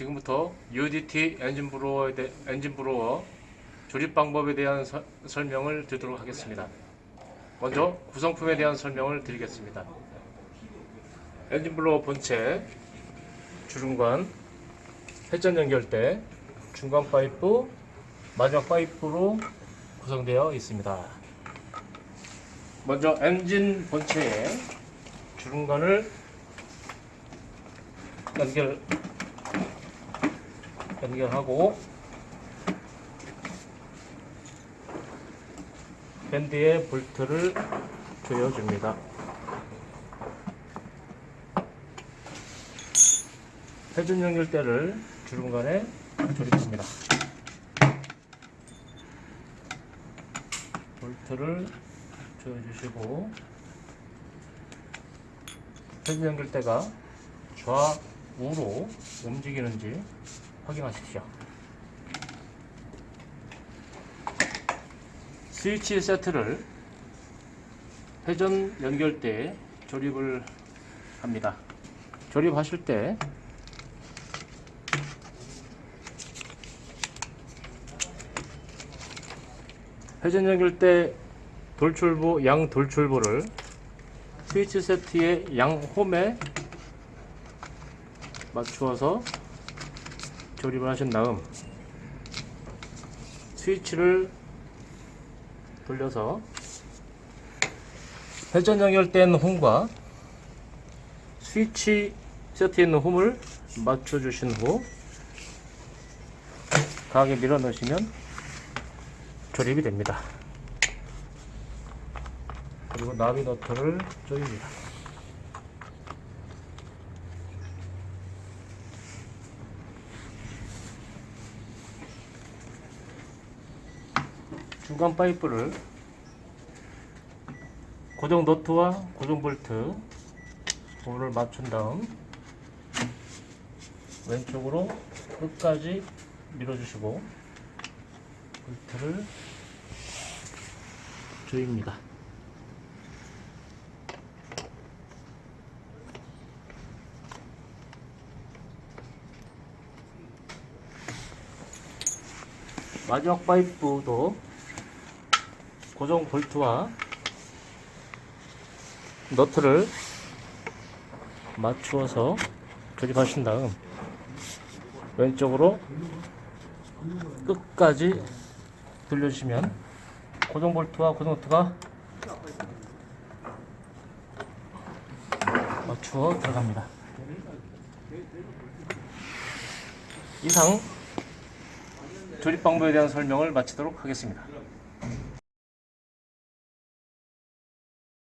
지금부터 UDT 엔진 브로어에 대, 엔진 브로어 조립 방법에 대한 서- 설명을 드리도록 하겠습니다. 먼저 구성품에 대한 설명을 드리겠습니다. 엔진 블로어 본체, 주름관, 회전 연결대, 중간 파이프, 마지막 파이프로 구성되어 있습니다. 먼저 엔진 본체에 주름관을 연결 연결하고 밴드에 볼트를 조여줍니다. 회전 연결대를 주름관에 조립합니다. 볼트를 조여주시고 회전 연결대가 좌우로 움직이는지 확인하십시오. 스위치 세트를 회전 연결대에 조립을 합니다. 조립하실 때 회전 연결대 돌출부 양 돌출부를 스위치 세트의 양 홈에 맞추어서 조립을 하신 다음 스위치를 돌려서 회전 연결된 홈과 스위치 세트에 있는 홈을 맞춰 주신 후 강하게 밀어 넣으시면 조립이 됩니다. 그리고 나비 너트를 조입니다. 중간 파이프를 고정 너트와 고정 볼트 볼을 맞춘 다음 왼쪽으로 끝까지 밀어주시고 볼트를 조입니다. 마지막 파이프도 고정 볼트와 너트를 맞추어서 조립하신 다음 왼쪽으로 끝까지 돌려주시면 고정 볼트와 고정 너트가 맞추어 들어갑니다. 이상 조립 방법에 대한 설명을 마치도록 하겠습니다.